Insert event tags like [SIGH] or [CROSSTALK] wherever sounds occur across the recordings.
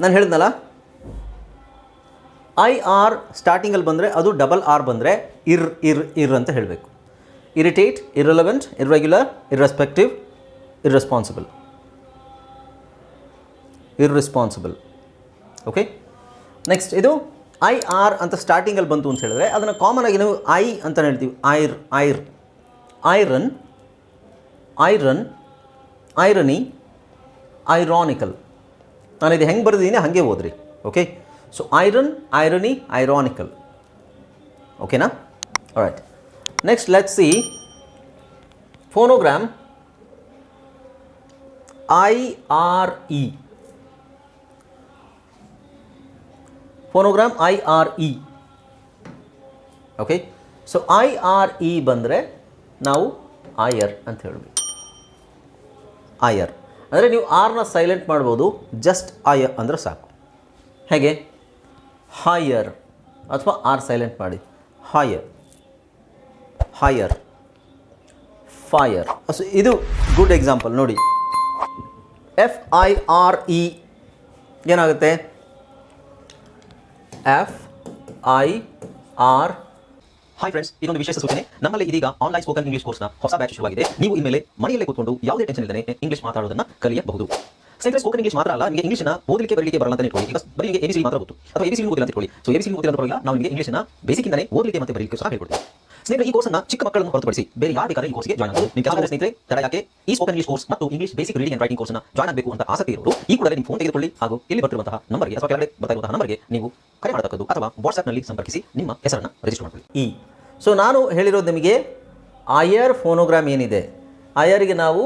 ನಾನು ಹೇಳಿದ್ನಲ್ಲ? I R ಸ್ಟಾರ್ಟಿಂಗಲ್ಲಿ ಬಂದರೆ ಅದು ಡಬಲ್ ಆರ್ ಬಂದರೆ ಇರ್ ಇರ್ ಇರ್ ಅಂತ ಹೇಳಬೇಕು. Irritate irrelevant irregular irrespective irresponsible irresponsible okay next ಇದು ಐ ಆರ್ ಅಂತ ಸ್ಟಾರ್ಟಿಂಗಲ್ಲಿ ಬಂತು ಅಂತ ಹೇಳಿದ್ರೆ ಅದನ್ನು ಕಾಮನ್ ಆಗಿ ನಾವು ಐ ಅಂತ ಹೇಳ್ತೀವಿ. Ire ire iron iron irony ironical ನಾನು ಇದು ಹೆಂಗೆ ಬರೆದಿದ್ದೀನಿ ಹಾಗೆ ಓದ್ರಿ okay so iron irony ironical ಓಕೆನಾ right next let see phonogram I R E phonogram I R E okay so I R E ಬಂದರೆ ನಾವು ಆಯರ್ ಅಂತ ಹೇಳಬೇಕು. ಆಯರ್ ಅಂದರೆ ನೀವು ಆರ್ನ ಸೈಲೆಂಟ್ ಮಾಡ್ಬೋದು ಜಸ್ಟ್ ಆಯ ಅಂದರೆ ಸಾಕು. ಹೇಗೆ? ಹಾಯರ್ ಅಥವಾ ಆರ್ ಸೈಲೆಂಟ್ ಮಾಡಿ. ಹಾಯರ್ ಹಾಯರ್ ಫಾಯರ್ ಇದು ಗುಡ್ ಎಕ್ಸಾಂಪಲ್ ನೋಡಿ. ಎಫ್ ಐ ಆರ್ ಇ ಏನಾಗುತ್ತೆ? F I R hi friends ಇದೊಂದು ವಿಶೇಷ ಸೂಚನೆ. ನಮ್ಮಲ್ಲಿ ಇದೀಗ ಆನ್ಲೈನ್ ಸ್ಪೋಕನ್ ಇಂಗ್ಲಿಷ್ ಕೋರ್ಸ್ನ ಹೊಸ ಬ್ಯಾಚ್ ಶುರುವಾಗಿದೆ. ನೀವು ಇನ್ಮೇಲೆ ಮನೆಯಲ್ಲೇ ಕೂತ್ಕೊಂಡು ಯಾವುದೇ ಟೆನ್ಷನ್ ಇಲ್ಲದೆ ಇಂಗ್ಲಿಷ್ ಮಾತಾಡೋದನ್ನ ಕಲಿಯಬಹುದು. ಸ್ನೇಹಿತರೆ ಸ್ಪೋಕನ್ ಇಂಗ್ಲಿಷ್ ಮಾತ್ರ ಅಲ್ಲ, ನಿಮಗೆ ಇಂಗ್ಲಿಷ್ನ ಓದಲಿಕ್ಕೆ ಬರಲಿಕ್ಕೆ ಬರಲ್ಲ ಅಂತ ಇಟ್ಕೊಳ್ಳಿ. ಈಗ ಬರೀ ಎಬಿಸಿ ಮಾತ್ರ ಗೊತ್ತು. ಅಥವಾ ಎಬಿಸಿ ಓದಿಲ್ಲ ಅಂತ ಇಟ್ಕೊಳ್ಳಿ. ಸೊ ಎಬಿಸಿ ಓದಿಲ್ಲ ನಾವು ನಿಮಗೆ ಇಂಗ್ಲಿಷ್ನ ಬೇಸಿಕ್ ಇಂದನೇ ಓದಲಿಕ್ಕೆ ಮತ್ತೆ ಬರಲಿಕ್ಕೆ ಸಹ ಹೇಳ್ಕೊಡ್ತೀವಿ. ಸ್ನೇಹಿತರೆ, ಈ ಕೋರ್ಸ್ನ ಚಿಕ್ಕ ಮಕ್ಕಳನ್ನು ಹೊರತುಪಡಿಸಿ ಬೇರೆ ಯಾರು ಬೇಕಾದ್ರೆ ಈ ಕೋರ್ಸ್ಗೆ ಜಾಯ್ನ್ ಆಗಬಹುದು ನಿಮ್ಮ ಕೆಲವು ಸ್ನೇಹಿತರೆ, ತಡ ಯಾಕೆ ಈ ಸ್ಪೋಕನ್ ಇಂಗ್ಲಿಷ್ ಕೋರ್ಸ್ ಮತ್ತು English basic reading and writing ಕೋರ್ಸ್ನ ಜಾಯ್ನ್ ಆಗಬೇಕು ಅಂತ ಆಸಕ್ತಿ ಇರೋರು, ಈ ಕೂಡ ನಿಮ್ಮ ಫೋನ್ ತೆಗೆದುಕೊಳ್ಳಿ ಹಾಗೂ ಇಲ್ಲಿ ಬರ್ತಿರುವಂತಹ ನಂಬರ್ಗೆ ಅಥವಾ ಕೆಳಗಡೆ ಬರ್ತಾ ನಂಬರ್ಗೆ ನೀವು ಕರೆ ಮಾಡತಕ್ಕದ್ದು ಅಥವಾ ವಾಟ್ಸ್ಆಪ್ನಲ್ಲಿ ಸಂಪರ್ಕಿಸಿ ನಿಮ್ಮ ಹೆಸರನ್ನು ರಿಜಿಸ್ಟರ್ ಮಾಡಿಕೊಳ್ಳಿ. ಈ ಸೊ ನಾನು ಹೇಳಿರೋದು ನಿಮಗೆ ಆಯರ್ ಫೋನೋಗ್ರಾಮ್ ಏನಿದೆ? ಐಯರ್ಗೆ ನಾವು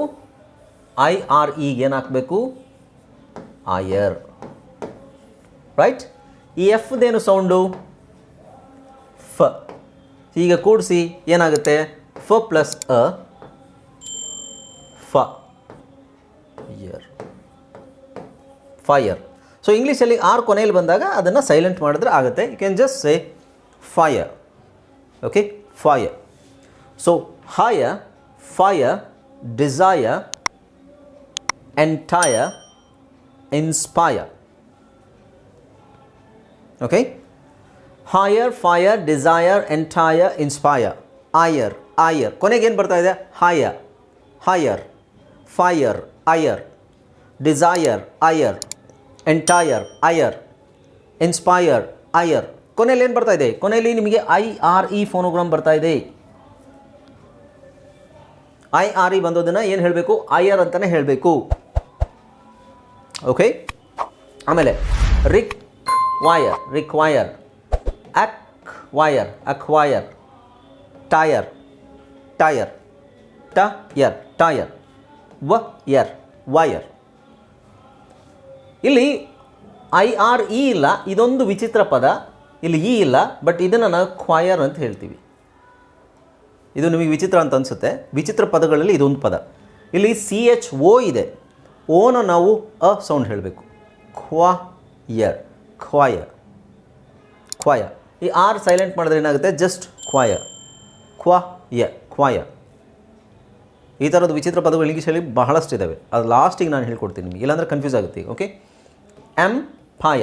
ಐ ಆರ್ ಇಗೆ ಏನು ಹಾಕಬೇಕು? ಐಯರ್ ರೈಟ್ ಈ ಎಫ್ದೇನು ಸೌಂಡು ಫ ಈಗ ಕೂಡಿಸಿ ಏನಾಗುತ್ತೆ? ಫ ಪ್ಲಸ್ ಅ ಫ. ಇಯರ್ ಫೈಯರ್ ಸೊ ಇಂಗ್ಲೀಷಲ್ಲಿ ಆರ್ ಕೊನೆಯಲ್ಲಿ ಬಂದಾಗ ಅದನ್ನು ಸೈಲೆಂಟ್ ಮಾಡಿದ್ರೆ ಆಗುತ್ತೆ. You can just say fire okay fire. So higher fire desire entire inspire okay? Higher fire, desire, entire, inspire. Ire ire ಕೊನೆಗೆ ಏನು ಬರ್ತಾ ಇದೆ? Higher higher fire ಅಯರ್ desire ಅಯರ್ entire ಅಯರ್ inspire ಅಯರ್ ಕೊನೆಯಲ್ಲಿ ಏನು ಬರ್ತಾ ಇದೆ? ಕೊನೆಯಲ್ಲಿ ನಿಮಗೆ ಐ ಆರ್ ಇ ಫೋನೋಗ್ರಾಮ್ ಬರ್ತಾ ಇದೆ. ಐ ಆರ್ ಇ ಬಂದೋದನ್ನು ಏನು ಹೇಳಬೇಕು? ಅಯರ್ ಅಂತಲೇ ಹೇಳಬೇಕು. ಓಕೆ ಆಮೇಲೆ require require acquire acquire tire tire tire tire wire wire ಇಲ್ಲಿ ಐ ಆರ್ ಇ ಇಲ್ಲ, ಇದೊಂದು ವಿಚಿತ್ರ ಪದ. ಇಲ್ಲಿ ಇ ಇಲ್ಲ ಬಟ್ ಇದನ್ನು ನಾವು ಕ್ವಾಯರ್ ಅಂತ ಹೇಳ್ತೀವಿ. ಇದು ನಿಮಗೆ ವಿಚಿತ್ರ ಅಂತ ಅನಿಸುತ್ತೆ. ವಿಚಿತ್ರ ಪದಗಳಲ್ಲಿ ಇದೊಂದು ಪದ. ಇಲ್ಲಿ ಸಿ ಎಚ್ ಓ ಇದೆ. ಓನ ನಾವು ಅ ಸೌಂಡ್ ಹೇಳಬೇಕು. ಕ್ವಾ ಯರ್ ಕ್ವಾಯ ಕ್ವಾಯ ಈ ಆರ್ ಸೈಲೆಂಟ್ ಮಾಡಿದ್ರೆ ಏನಾಗುತ್ತೆ? ಜಸ್ಟ್ ಕ್ವಾಯ ಕ್ವಾ ಯ ಕ್ವಾಯ ಈ ಥರದ ವಿಚಿತ್ರ ಪದಗಳು ಇಂಗ್ಲೀಷಲ್ಲಿ ಬಹಳಷ್ಟು ಇದ್ದಾವೆ ಅದು ಲಾಸ್ಟಿಗೆ ನಾನು ಹೇಳ್ಕೊಡ್ತೀನಿ ನಿಮಗೆ. ಇಲ್ಲಾಂದರೆ ಕನ್ಫ್ಯೂಸ್ ಆಗುತ್ತೆ ಓಕೆ ಓಕೆ ಫಾಯ ಪಾಯ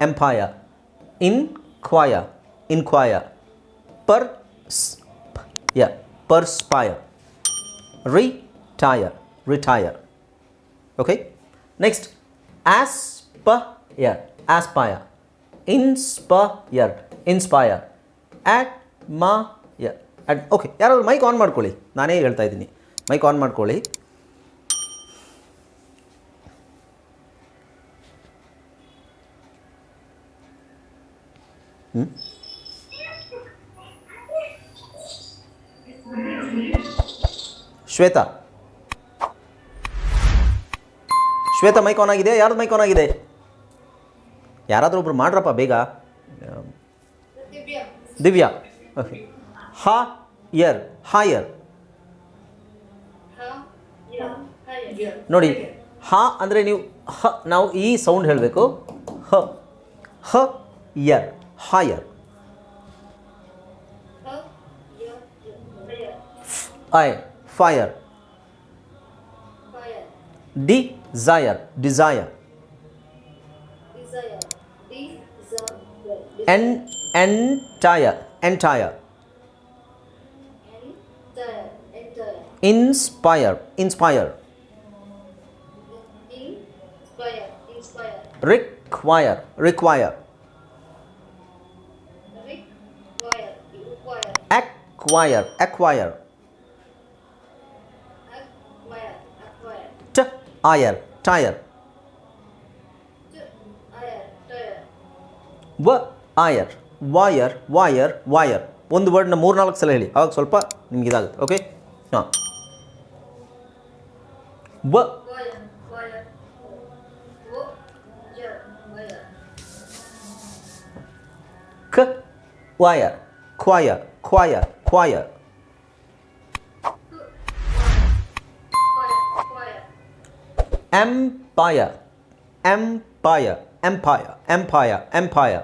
ಎಂಪಾಯ ಇನ್ ಕ್ವಾಯ ಇನ್ಕ್ವಾಯ ಪರ್ ಯ perspire tire retire okay next aspire aspire inspire inspire admire okay ಯಾರಾದರೂ ಮೈಕ್ ಆನ್ ಮಾಡ್ಕೊಳ್ಳಿ. ನಾನೇ ಹೇಳ್ತಾ ಇದ್ದೀನಿ. ಮೈಕ್ ಆನ್ ಮಾಡ್ಕೊಳ್ಳಿ. ಶ್ವೇತಾ. ಶ್ವೇತಾ ಮೈಕ್ ಆನ್ ಆಗಿದೆ ಯಾರ್ದು ಮೈಕ್ ಆನ್ ಆಗಿದೆ? ಯಾರಾದರೂ ಒಬ್ರು ಮಾಡ್ರಪ್ಪ ಬೇಗ. ದಿವ್ಯಾ. ಓಕೆ ಹಾ ಯರ್ ಹಾಯರ್ ನೋಡಿ ಹಾ ಅಂದರೆ ನೀವು ಹ ನಾವು ಈ ಸೌಂಡ್ ಹೇಳಬೇಕು. ಹ ಹ ಯರ್ ಹಾಯರ್ I fire desire desire desire, desire, ಎನ್ entire entire. Inspire inspire. Require require. Acquire acquire. Tire. Tire wire wire wire wire ಒಂದು ವರ್ಡ್ನ ಮೂರ್ನಾಲ್ಕು ಸಲ ಹೇಳಿ ಆವಾಗ ಸ್ವಲ್ಪ ನಿಮ್ಗೆ ಇದಾಗುತ್ತೆ ಓಕೆ ಹಾಂ ವ wire, wire, wo, jar, wire, ಕ wire choir choir choir fire, fire, empire empire empire empire empire empire,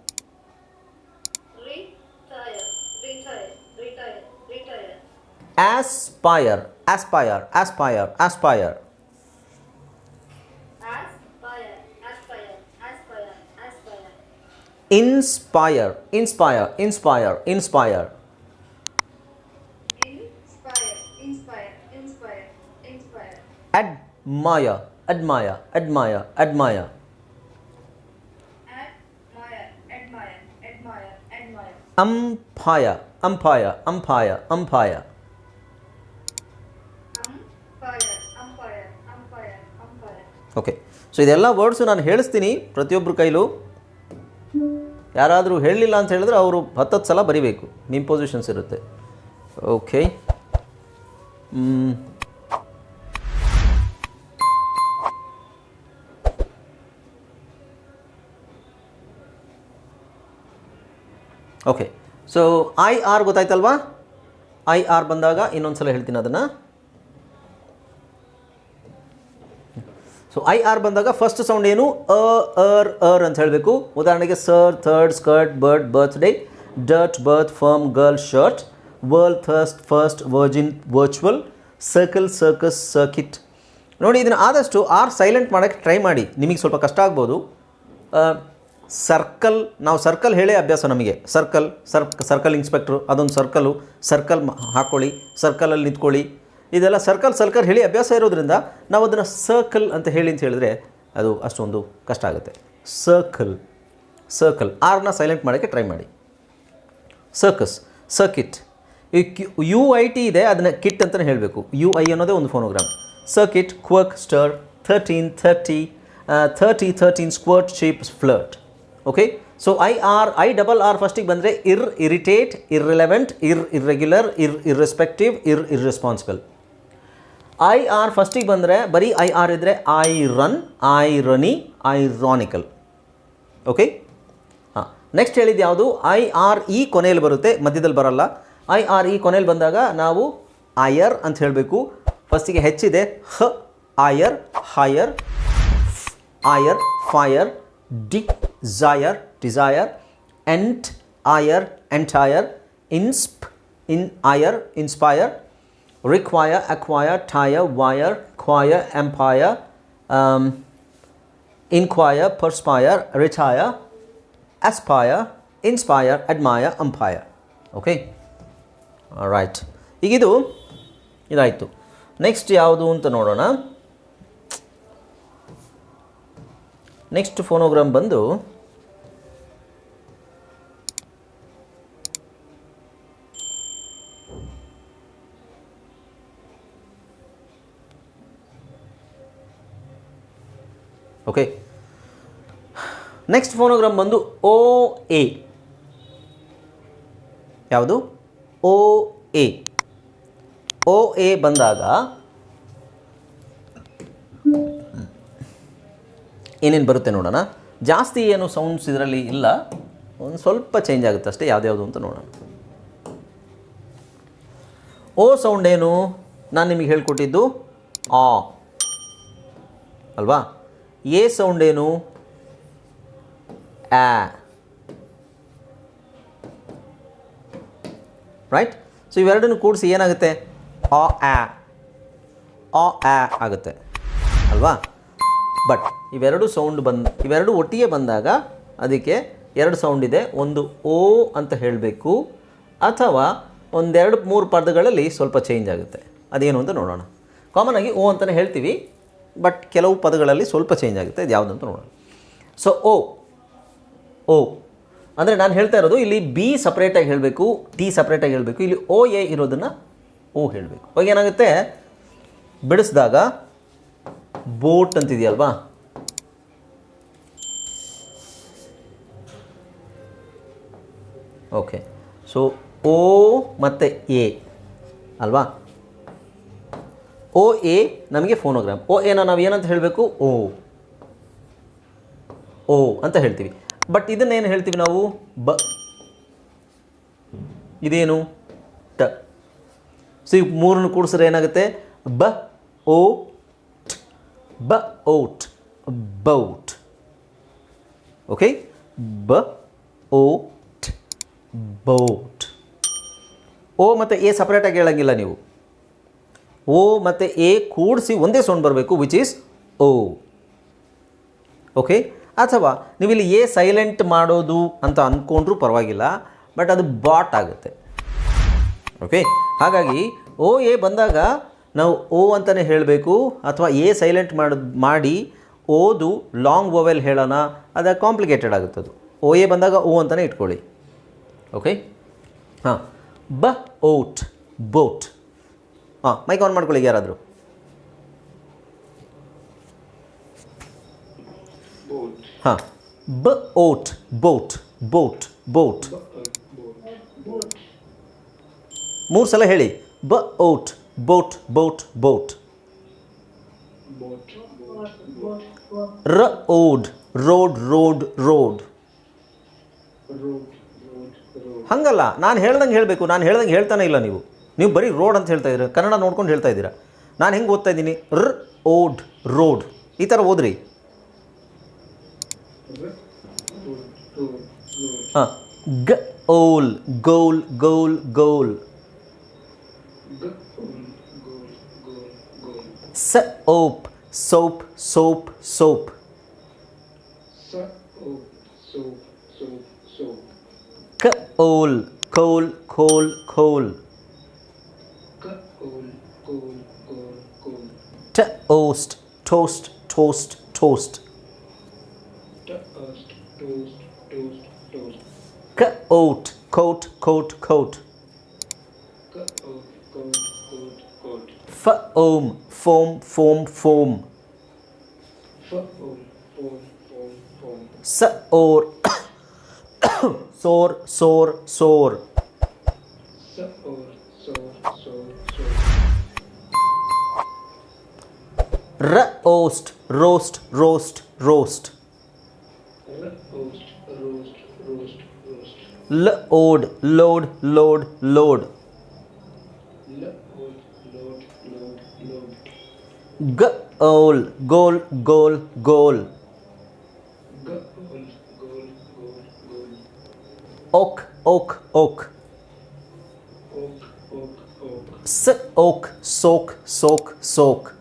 aspire. Aspire. Aspire. Aspire. Inspire. Inspire. Inspire. Inspire. Admire. Admire. Admire. Admire. Umpire. Umpire. Umpire. Umpire. Okay so ಇದೆಲ್ಲ words ನಾನು ಹೇಳಿಸ್ತೀನಿ ಪ್ರತಿಯೊಬ್ಬರ ಕೈಲೂ. ಯಾರಾದರೂ ಹೇಳಲಿಲ್ಲ ಅಂತ ಹೇಳಿದ್ರೆ ಅವರು ಹತ್ತತ್ತು ಸಲ ಬರಿಬೇಕು. ನಿಮ್ಮ ಪೊಸಿಷನ್ಸ್ ಇರುತ್ತೆ. Okay okay so I R ಗೊತ್ತಾಯ್ತಲ್ವಾ? I R ಬಂದಾಗ ಇನ್ನೊಂದು ಸಲ ಹೇಳ್ತೀನಿ ಅದನ್ನು. ಸೊ ಐ ಆರ್ ಬಂದಾಗ ಫಸ್ಟ್ ಸೌಂಡ್ ಏನು? ಅ ಅರ್ ಅರ್ ಅಂತ ಹೇಳಬೇಕು. ಉದಾಹರಣೆಗೆ sir third skirt bird birthday dirt birth firm girl shirt whirl thirst first virgin virtual circle circus circuit ನೋಡಿ, ಇದನ್ನು ಆದಷ್ಟು ಆರ್ ಸೈಲೆಂಟ್ ಮಾಡೋಕ್ಕೆ ಟ್ರೈ ಮಾಡಿ. ನಿಮಗೆ ಸ್ವಲ್ಪ ಕಷ್ಟ ಆಗ್ಬೋದು. ಸರ್ಕಲ್ ನಾವು ಸರ್ಕಲ್ ಹೇಳೇ ಅಭ್ಯಾಸ ನಮಗೆ. ಸರ್ಕಲ್ ಸರ್ಕ್ ಸರ್ಕಲ್ ಇನ್ಸ್ಪೆಕ್ಟ್ರು ಅದೊಂದು ಸರ್ಕಲು ಸರ್ಕಲ್ ಹಾಕ್ಕೊಳ್ಳಿ ಸರ್ಕಲಲ್ಲಿ ನಿಂತ್ಕೊಳ್ಳಿ. ಇದೆಲ್ಲ ಸರ್ಕಲ್ ಸರ್ಕಲ್ ಹೇಳಿ ಅಭ್ಯಾಸ ಇರೋದ್ರಿಂದ ನಾವು ಅದನ್ನು ಸರ್ಕಲ್ ಅಂತ ಹೇಳಿ ಅಂತ ಹೇಳಿದ್ರೆ ಅದು ಅಷ್ಟೊಂದು ಕಷ್ಟ ಆಗುತ್ತೆ. ಸರ್ಕಲ್ ಸರ್ಕಲ್ ಆರ್ನ ಸೈಲೆಂಟ್ ಮಾಡೋಕ್ಕೆ ಟ್ರೈ ಮಾಡಿ. ಸರ್ಕಸ್ ಸರ್ಕಿಟ್ ಈ ಯು ಐ ಟಿ ಇದೆ, ಅದನ್ನು ಕಿಟ್ ಅಂತಲೇ ಹೇಳಬೇಕು. ಯು ಐ ಅನ್ನೋದೇ ಒಂದು phonogram circuit quirk stir thirteen thirty thirty thirteen squirt shape flirt okay so I R I double R ಫಸ್ಟಿಗೆ ಬಂದರೆ ಇರ್ irritate irrelevant ir irregular ir irrespective ir irresponsible I R ಫಸ್ಟಿಗೆ ಬಂದರೆ ಬರೀ ಐ ಆರ್ ಇದ್ದರೆ iron irony ironical okay ಹಾಂ. Next ಹೇಳಿದ್ದು ಯಾವುದು? ಐ ಆರ್ ಇ ಕೊನೆಯಲ್ಲಿ ಬರುತ್ತೆ, ಮಧ್ಯದಲ್ಲಿ ಬರಲ್ಲ. ಐ ಆರ್ ಇ ಕೊನೆಯಲ್ಲಿ ಬಂದಾಗ ನಾವು ಐಯರ್ ಅಂತ ಹೇಳಬೇಕು. ಫಸ್ಟಿಗೆ ಹೆಚ್ಚಿದೆ ಹ ire higher ire fire desire desire entire entire inspire inspire require, acquire, tire, wire, choir, empire, um, inquire, perspire, retire, aspire, inspire, admire, umpire. Okay right ಈಗಿದು ಇದಾಯಿತು ನೆಕ್ಸ್ಟ್ ಯಾವುದು ಅಂತ ನೋಡೋಣ ನೆಕ್ಸ್ಟ್ ಫೋನೋಗ್ರಾಮ್ ಬಂದು ಓಕೆ ನೆಕ್ಸ್ಟ್ ಫೋನೋಗ್ರಾಮ್ ಬಂದು O A ಯಾವುದು? ಓ A O A ಬಂದಾಗ ಏನೇನು ಬರುತ್ತೆ ನೋಡೋಣ. ಜಾಸ್ತಿ ಏನು ಸೌಂಡ್ಸ್ ಇದರಲ್ಲಿ ಇಲ್ಲ. ಒಂದು ಸ್ವಲ್ಪ ಚೇಂಜ್ ಆಗುತ್ತೆ ಅಷ್ಟೇ, ಯಾವ್ದ್ಯಾವುದು ಅಂತ ನೋಡೋಣ. ಓ ಸೌಂಡ್ ಏನು? ನಾನು ನಿಮಗೆ ಹೇಳ್ಕೊಟ್ಟಿದ್ದು ಆ. ಅಲ್ವಾ? ಎ ಸೌಂಡ್ ಏನು? ಆ. ರೈಟ್ ಸೊ ಇವೆರಡನ್ನು ಕೂಡಿಸಿ ಏನಾಗುತ್ತೆ? ಆ ಆ. ಆಗುತ್ತೆ. ಅಲ್ವಾ? ಬಟ್ ಇವೆರಡು ಸೌಂಡ್ ಬಂದ, ಇವೆರಡು ಒಟ್ಟಿಗೆ ಬಂದಾಗ ಅದಕ್ಕೆ ಎರಡು ಸೌಂಡ್ ಇದೆ. ಒಂದು ಓ ಅಂತ ಹೇಳಬೇಕು. ಅಥವಾ ಒಂದೆರಡು ಮೂರು ಪದಗಳಲ್ಲಿ ಸ್ವಲ್ಪ ಚೇಂಜ್ ಆಗುತ್ತೆ. ಅದೇನು ಅಂತ ನೋಡೋಣ. ಕಾಮನ್ ಆಗಿ ಓ ಅಂತಲೇ ಹೇಳ್ತೀವಿ. ಬಟ್ ಕೆಲವು ಪದಗಳಲ್ಲಿ ಸ್ವಲ್ಪ ಚೇಂಜ್ ಆಗುತ್ತೆ. ಇದು ಯಾವುದಂತ ನೋಡೋಣ. ಸೊ ಓ ಓ ಅಂದರೆ ನಾನು ಹೇಳ್ತಾ ಇರೋದು, ಇಲ್ಲಿ ಬಿ ಸಪ್ರೇಟಾಗಿ ಹೇಳಬೇಕು ಟಿ ಸಪ್ರೇಟಾಗಿ ಹೇಳಬೇಕು. ಇಲ್ಲಿ ಓ ಎ ಇರೋದನ್ನು ಓ ಹೇಳಬೇಕು. ಅವಾಗ ಏನಾಗುತ್ತೆ? ಬಿಡಿಸಿದಾಗ ಬೋಟ್ ಅಂತಿದೆಯಲ್ವಾ? ಓಕೆ ಸೊ ಓ ಮತ್ತು ಎ ಅಲ್ವಾ? ಓ ಎ ನಮಗೆ ಫೋನೋಗ್ರಾಮ್ ಓ ಎನ ನಾವು ಏನಂತ ಹೇಳಬೇಕು? ಓ ಓ ಅಂತ ಹೇಳ್ತೀವಿ. ಬಟ್ ಇದನ್ನೇನು ಹೇಳ್ತೀವಿ ನಾವು? ಬ. ಇದೇನು? ಟ. ಸೊ ಈ ಮೂರನ್ನು ಕೂಡಿಸಿದ್ರೆ ಏನಾಗುತ್ತೆ? ಬ, ಓ. ಬ ಔಟ್ ಬೌಟ್ ಓಕೆ ಬ, ಓ. ಬೌಟ್ ಓ ಮತ್ತು ಎ ಸಪ್ರೇಟಾಗಿ ಹೇಳಂಗಿಲ್ಲ ನೀವು. ಓ ಮತ್ತು ಎ ಕೂಡಿಸಿ ಒಂದೇ ಸೌಂಡ್ ಬರಬೇಕು ವಿಚ್ ಈಸ್ ಓ. ಓಕೆ ಅಥವಾ ನೀವಿಲ್ಲಿ ಎ ಸೈಲೆಂಟ್ ಮಾಡೋದು ಅಂತ ಅಂದ್ಕೊಂಡ್ರೂ ಪರವಾಗಿಲ್ಲ ಬಟ್ ಅದು ಬಾಟ್ ಆಗುತ್ತೆ. ಓಕೆ ಹಾಗಾಗಿ ಓ, ಎ ಬಂದಾಗ ನಾವು ಓ ಅಂತಲೇ ಹೇಳಬೇಕು, ಅಥವಾ ಎ ಸೈಲೆಂಟ್ ಮಾಡಿ ಮಾಡಿ ಓದು ಲಾಂಗ್ ವೊವೆಲ್ ಹೇಳೋಣ, ಅದು ಕಾಂಪ್ಲಿಕೇಟೆಡ್ ಆಗುತ್ತದು ಓ, ಎ ಬಂದಾಗ ಓ ಅಂತಲೇ ಇಟ್ಕೊಳ್ಳಿ. ಓಕೆ ಹಾಂ. ಬ ಓಟ್ ಬೋಟ್ ಹಾಂ ಮೈಕ್ ಆನ್ ಮಾಡ್ಕೊಳ್ಳಿ ಯಾರಾದರೂ. ಹಾಂ. Boat, boat boat boat. ಮೂರು ಸಲ ಹೇಳಿ. ಬ, ಓಟ್, ಬೋಟ್ ಬೋಟ್ ಬೋಟ್. ರ, ಓಡ್, ರೋಡ್ ರೋಡ್ ರೋಡ್. ಹಂಗಲ್ಲ, ನಾನು ಹೇಳ್ದಂಗೆ ಹೇಳಬೇಕು, ನಾನು ಹೇಳ್ದಂಗೆ ಹೇಳ್ತಾನೆ ಇಲ್ಲ ನೀವು. ನೀವು ಬರೀ ರೋಡ್ ಅಂತ ಹೇಳ್ತಾ ಇದ್ದೀರಾ? ಕನ್ನಡ ನೋಡ್ಕೊಂಡು ಹೇಳ್ತಾ ಇದ್ದೀರಾ? ನಾನು ಹೆಂಗೆ ಓದ್ತಾ ಇದ್ದೀನಿ? ರ್, ಓಡ್, ರೋಡ್. ಈ ಥರ ಓದ್ರಿ. ಹಾಂ. ಗ, ಓಲ್, ಗೋಲ್ goal goal. Soap, soap soap soap. ಕ, ಓಲ್, coal coal coal toast toast toast. Toast toast toast. Toast toast coat coat coat. Coat foam foam foam. Foam soar [COUGHS] soar soar soar roast, roast, roast, roast. Load, load, load, load. Goal, goal, goal, goal. Oak, oak, oak. Oak, oak, oak. S, oak, soak, soak, soak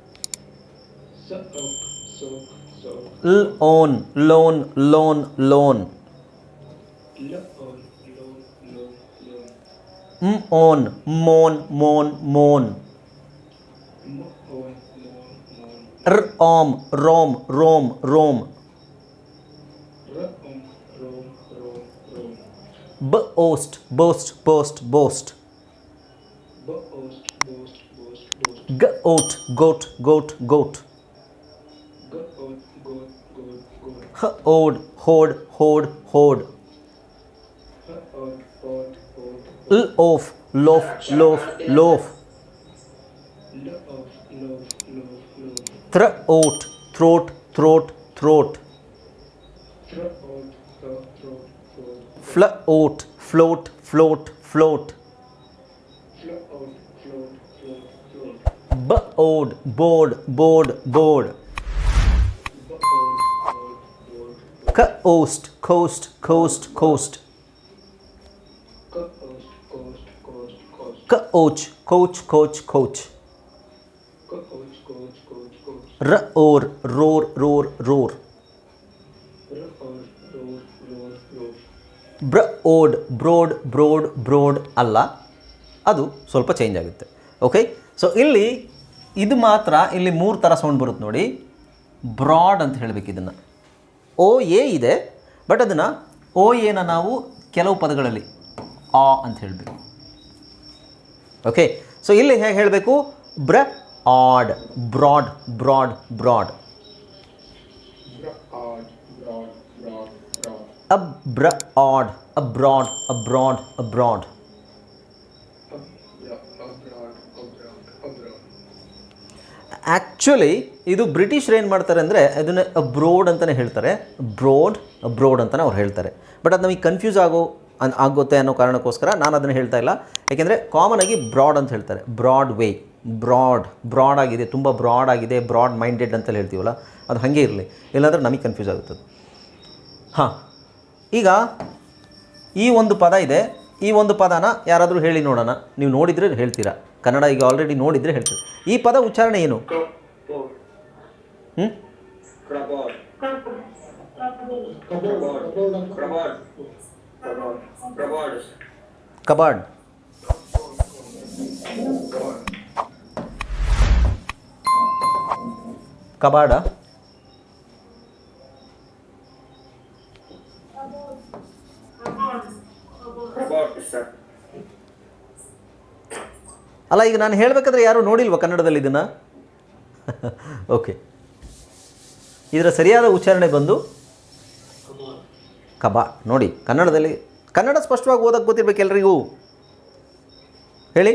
loan loan loan loan. Moan moan moan moan. Rom rom rom rom boast boast boast boast goat goat goat goat. H od, hod, hod, hod. L of, loaf, loaf, loaf. Thr out, throat, throat, throat. Fl out, float, float, float. B ode, board, board, board. ಕ, host, coast coast coast. Coach, coach coach coach. Roar, roar roar roar. Broad, broad brood brood ಅಲ್ಲ. ಅದು ಸ್ವಲ್ಪ change ಆಗುತ್ತೆ. Okay so ಇಲ್ಲಿ ಇದು ಮಾತ್ರ, ಇಲ್ಲಿ ಮೂರು ಥರ ಸೌಂಡ್ ಬರುತ್ತೆ ನೋಡಿ. ಬ್ರಾಡ್ ಅಂತ ಹೇಳಬೇಕು ಇದನ್ನು. ಓ ಎ ಇದೆ ಬಟ್ ಅದನ್ನು ಓ ಎನ ನಾವು ಕೆಲವು ಪದಗಳಲ್ಲಿ ಆ ಅಂತ ಹೇಳಬೇಕು. ಓಕೆ ಸೊ ಇಲ್ಲಿ ಹೇಗೆ ಹೇಳಬೇಕು? Broad, broad broad broad. Abroad abroad abroad abroad. Actually ಇದು ಬ್ರಿಟಿಷರು ಏನು ಮಾಡ್ತಾರೆ ಅಂದರೆ ಅದನ್ನು ಅಬ್ರೋಡ್ ಅಂತಲೇ ಹೇಳ್ತಾರೆ. ಬ್ರೋಡ್ ಅಬ್ರೋಡ್ ಅಂತಲೇ ಅವ್ರು ಹೇಳ್ತಾರೆ. ಬಟ್ ಅದು ನಮಗೆ ಕನ್ಫ್ಯೂಸ್ ಆಗೋ, ಅನ್ ಆಗುತ್ತೆ ಅನ್ನೋ ಕಾರಣಕ್ಕೋಸ್ಕರ ನಾನು ಅದನ್ನು ಹೇಳ್ತಾ ಇಲ್ಲ. ಯಾಕೆಂದರೆ ಕಾಮನ್ ಆಗಿ ಬ್ರಾಡ್ ಅಂತ ಹೇಳ್ತಾರೆ. ಬ್ರಾಡ್ ವೇ ಬ್ರಾಡ್ ಬ್ರಾಡ್ ಆಗಿದೆ, ತುಂಬ ಬ್ರಾಡ್ ಆಗಿದೆ ಬ್ರಾಡ್ ಮೈಂಡೆಡ್ ಅಂತಲೇ ಹೇಳ್ತೀವಲ್ಲ, ಅದು ಹಾಗೆ ಇರಲಿ. ಇಲ್ಲಾಂದ್ರೆ ನಮಗೆ ಕನ್ಫ್ಯೂಸ್ ಆಗುತ್ತೆ. ಹಾಂ, ಈಗ ಈ ಒಂದು ಪದ ಇದೆ. ಈ ಒಂದು ಪದನ ಯಾರಾದರೂ ಹೇಳಿ ನೋಡೋಣ. ನೀವು ನೋಡಿದರೆ ಹೇಳ್ತೀರಾ? ಕನ್ನಡ ಈಗ ಆಲ್ರೆಡಿ ನೋಡಿದರೆ ಹೇಳ್ತೀವಿ ಈ ಪದ ಉಚ್ಚಾರಣೆ ಏನು? ಹ್ಞೂ ಕಬಾರ್ಡ್ ಕಬಾಡ. ಅಲ್ಲ, ಈಗ ನಾನು ಹೇಳಬೇಕಾದ್ರೆ ಯಾರು ನೋಡಿಲ್ವ ಕನ್ನಡದಲ್ಲಿ ಇದನ್ನು? ಓಕೆ [LAUGHS] ಇದರ ಸರಿಯಾದ ಉಚ್ಚಾರಣೆ ಬಂದು ಕಬಾ. ನೋಡಿ, ಕನ್ನಡದಲ್ಲಿ, ಕನ್ನಡ ಸ್ಪಷ್ಟವಾಗಿ ಓದಕ್ಕೆ ಗೊತ್ತಿರ್ಬೇಕು ಎಲ್ರಿಗೂ. ಹೇಳಿ.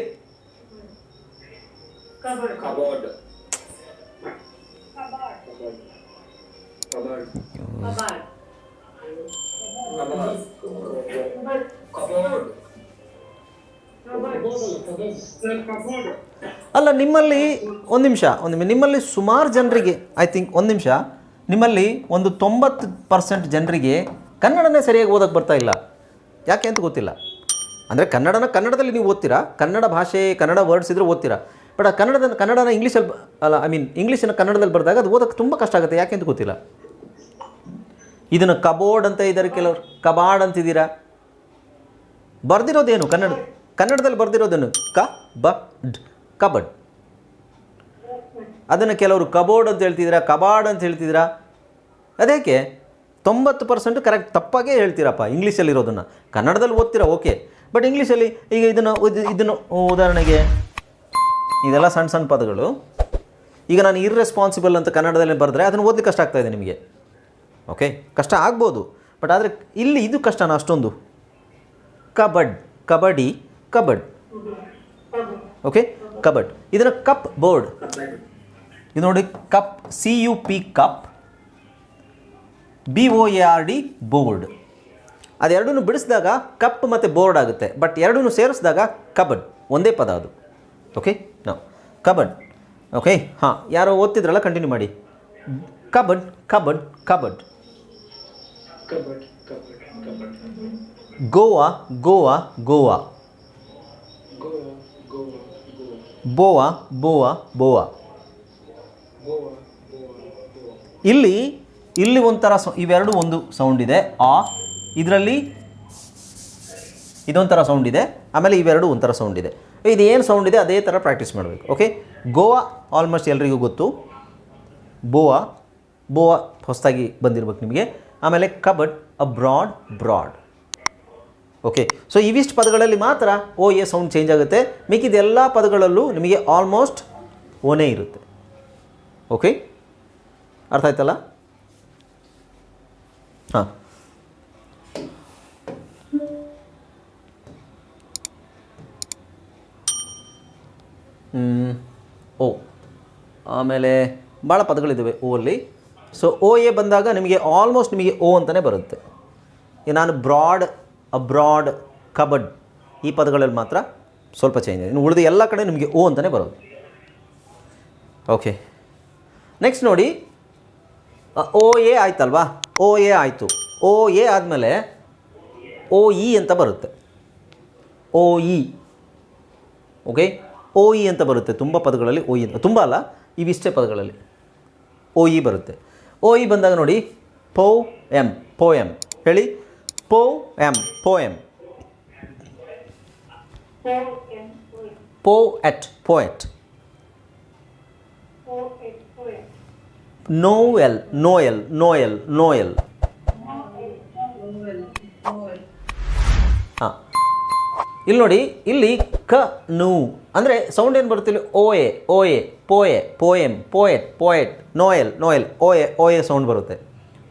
ಅಲ್ಲ, ನಿಮ್ಮಲ್ಲಿ ಒಂದು ನಿಮಿಷ, ಒಂದು ನಿಮ್ಮಲ್ಲಿ ಸುಮಾರು ಜನರಿಗೆ ಐ ಥಿಂಕ್ ಒಂದು ನಿಮಿಷ. ನಿಮ್ಮಲ್ಲಿ ಒಂದು ತೊಂಬತ್ತು ಪರ್ಸೆಂಟ್ ಜನರಿಗೆ ಕನ್ನಡನೇ ಸರಿಯಾಗಿ ಓದಕ್ಕೆ ಬರ್ತಾ ಇಲ್ಲ. ಯಾಕೆ ಅಂತ ಗೊತ್ತಿಲ್ಲ. ಅಂದರೆ ಕನ್ನಡನ, ಕನ್ನಡದಲ್ಲಿ ನೀವು ಓದ್ತೀರಾ? ಕನ್ನಡ ಭಾಷೆ, ಕನ್ನಡ ವರ್ಡ್ಸ್ ಇದ್ರೆ ಓದ್ತೀರಾ? ಬಟ್ ಕನ್ನಡದ, ಕನ್ನಡನ ಇಂಗ್ಲೀಷಲ್ಲಿ ಅಲ್ಲ ಐ ಮೀನ್ ಇಂಗ್ಲೀಷನ್ನು ಕನ್ನಡದಲ್ಲಿ ಬರೆದಾಗ ಅದು ಓದಕ್ಕೆ ತುಂಬ ಕಷ್ಟ ಆಗುತ್ತೆ. ಯಾಕೆ ಅಂತ ಗೊತ್ತಿಲ್ಲ. ಇದನ್ನು ಕಬೋರ್ಡ್ ಅಂತ ಇದ್ದಾರೆ ಕೆಲವರು. ಕಬಾರ್ಡ್ ಅಂತಿದ್ದೀರಾ? ಬರ್ದಿರೋದೇನು ಕನ್ನಡ? ಕನ್ನಡದಲ್ಲಿ ಬರೆದಿರೋದನ್ನು ಕ, ಬ, ಡ್, ಕಬಡ್. ಅದನ್ನು ಕೆಲವರು ಕಬೋರ್ಡ್ ಅಂತ ಹೇಳ್ತಿದ್ದೀರಾ, ಕಬಾಡ್ ಅಂತ ಹೇಳ್ತಿದ್ದೀರಾ? ಅದೇಕೆ? ತೊಂಬತ್ತು ಪರ್ಸೆಂಟ್ ಕರೆಕ್ಟ್ ತಪ್ಪಾಗೇ ಹೇಳ್ತೀರಪ್ಪ ಇಂಗ್ಲೀಷಲ್ಲಿರೋದನ್ನು. ಕನ್ನಡದಲ್ಲಿ ಓದ್ತೀರಾ, ಓಕೆ. ಬಟ್ ಇಂಗ್ಲೀಷಲ್ಲಿ ಈಗ ಇದನ್ನು ಇದನ್ನು ಉದಾಹರಣೆಗೆ, ಇದೆಲ್ಲ ಸಣ್ಣ ಸಣ್ಣ ಪದಗಳು. ಈಗ ನಾನು ಇರ್ರೆಸ್ಪಾನ್ಸಿಬಲ್ ಅಂತ ಕನ್ನಡದಲ್ಲಿ ಬರೆದ್ರೆ ಅದನ್ನು ಓದಲಿಕ್ಕೆ ಕಷ್ಟ ಆಗ್ತಾಯಿದೆ ನಿಮಗೆ. ಓಕೆ? ಕಷ್ಟ ಆಗ್ಬೋದು. ಬಟ್ ಆದರೆ ಇಲ್ಲಿ ಇದು ಕಷ್ಟನ ಅಷ್ಟೊಂದು? ಕಬಡ್, ಕಬಡ್ಡಿ. ಕಬಡ್ ಓಕೆ ಕಬಡ್ ಇದರ ಕಪ್ ಬೋರ್ಡ್ ಇದು ನೋಡಿ cup C U P cup B O A R D board ಅದೆರಡನ್ನು ಬಿಡಿಸಿದಾಗ ಕಪ್ ಮತ್ತು ಬೋರ್ಡ್ ಆಗುತ್ತೆ. ಬಟ್ ಎರಡನ್ನೂ ಸೇರಿಸಿದಾಗ ಕಬಡ್ ಒಂದೇ ಪದ ಅದು. ಓಕೆ ನಾವು ಕಬಡ್ ಓಕೆ ಹಾಂ ಯಾರೋ ಓದ್ತಿದ್ರಲ್ಲ ಕಂಟಿನ್ಯೂ ಮಾಡಿ. Cupboard cupboard cupboard Goa Goa Goa boa boa boa. ಇಲ್ಲಿ ಇಲ್ಲಿ ಒಂಥರ ಇವೆರಡು ಒಂದು ಸೌಂಡ್ ಇದೆ. ಆ, ಇದರಲ್ಲಿ ಇದೊಂಥರ ಸೌಂಡ್ ಇದೆ. ಆಮೇಲೆ ಇವೆರಡು ಒಂಥರ ಸೌಂಡ್ ಇದೆ. ಇದು ಏನು ಸೌಂಡ್ ಇದೆ, ಅದೇ ಥರ ಪ್ರಾಕ್ಟೀಸ್ ಮಾಡಬೇಕು ಓಕೆ ಗೋವಾ ಆಲ್ಮೋಸ್ಟ್ ಎಲ್ರಿಗೂ ಗೊತ್ತು. ಬೋವಾ ಬೋವಾ ಹೊಸದಾಗಿ ಬಂದಿರ್ಬೇಕು ನಿಮಗೆ. ಆಮೇಲೆ cupboard abroad broad okay so ಇವಿಷ್ಟು ಪದಗಳಲ್ಲಿ ಮಾತ್ರ ಓ ಎ ಸೌಂಡ್ ಚೇಂಜ್ ಆಗುತ್ತೆ. ಮಿಕ್ಕಿದ ಎಲ್ಲ ಪದಗಳಲ್ಲೂ ನಿಮಗೆ ಆಲ್ಮೋಸ್ಟ್ ಓನೇ ಇರುತ್ತೆ. ಓಕೆ ಅರ್ಥ ಆಯ್ತಲ್ಲ? ಹಾಂ. ಓ. ಆಮೇಲೆ ಭಾಳ ಪದಗಳಿದ್ದಾವೆ ಓ ಅಲ್ಲಿ. ಸೊ ಓ ಎ ಬಂದಾಗ ನಿಮಗೆ ಆಲ್ಮೋಸ್ಟ್ ನಿಮಗೆ ಓ ಅಂತಲೇ ಬರುತ್ತೆ. ನಾನು ಬ್ರಾಡ್ ಅಬ್ರಾಡ್, ಕಬಡ್ ಈ ಪದಗಳಲ್ಲಿ ಮಾತ್ರ ಸ್ವಲ್ಪ ಚೇಂಜ್ ಇದೆ. ಇನ್ನು ಉಳಿದ ಎಲ್ಲ ಕಡೆ ನಿಮಗೆ ಓ ಅಂತಲೇ ಬರೋದು. ಓಕೆ ನೆಕ್ಸ್ಟ್ ನೋಡಿ ಓ ಎ ಆಯ್ತಲ್ವಾ? ಓ ಎ ಆಯಿತು. ಓ ಎ ಆದಮೇಲೆ ಓ ಇ ಅಂತ ಬರುತ್ತೆ. O E okay O E ಅಂತ ಬರುತ್ತೆ. ತುಂಬ ಪದಗಳಲ್ಲಿ ಓ ಇ ಅಂತ. ತುಂಬ ಅಲ್ಲ, ಇವಿಷ್ಟೇ ಪದಗಳಲ್ಲಿ ಓ ಇ ಬರುತ್ತೆ. ಓ ಇ ಬಂದಾಗ ನೋಡಿ, ಪೋ ಎಂ ಪೋ ಎಂ ಹೇಳಿ. Poem, poem, Poet, poet, Noel, Noel, Noel, Noel. ಹಾಂ ಇಲ್ಲಿ ನೋಡಿ ಇಲ್ಲಿ ಕ ನು. ಅಂದರೆ ಸೌಂಡ್ ಏನು ಬರುತ್ತೆ ಇಲ್ಲಿ? ಓ ಎ ಓ ಎ ಪೋಯೆ poem poet poet Noel Noel O A O A sound ಬರುತ್ತೆ.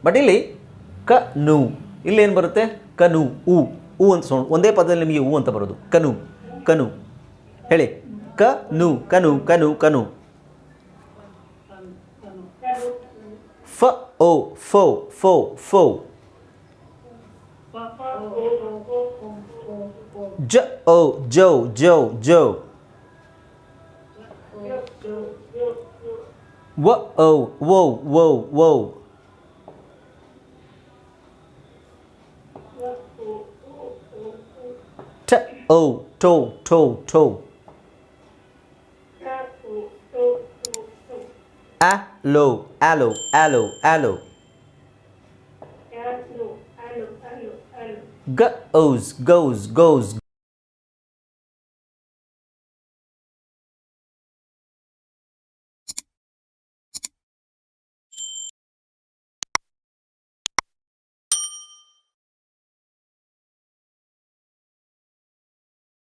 ಬಟ್ ಇಲ್ಲಿ ಕ ನು. ಇಲ್ಲಿ ಏನು ಬರುತ್ತೆ? ಕನು, ಉ. ಉ ಅಂತ ಸೌಂಡ್ ಒಂದೇ ಪದದಲ್ಲಿ ನಿಮಗೆ ಉ ಅಂತ ಬರೋದು. ಕನು ಕನು. ಹೇಳಿ. ಕ ನು ಕನು ಕನು ಕನು. ಫ, ಓ, ಫೋ ಫೋ ಫೋ. ಜ, ಓ, ಜೌ ಜೌ ಜೌ. ವ ಓ ವೋ ವೋ ವೋ. Oh, o, toe, toe, toe. Aloe, aloe, aloe, aloe. Goes, goes, goes.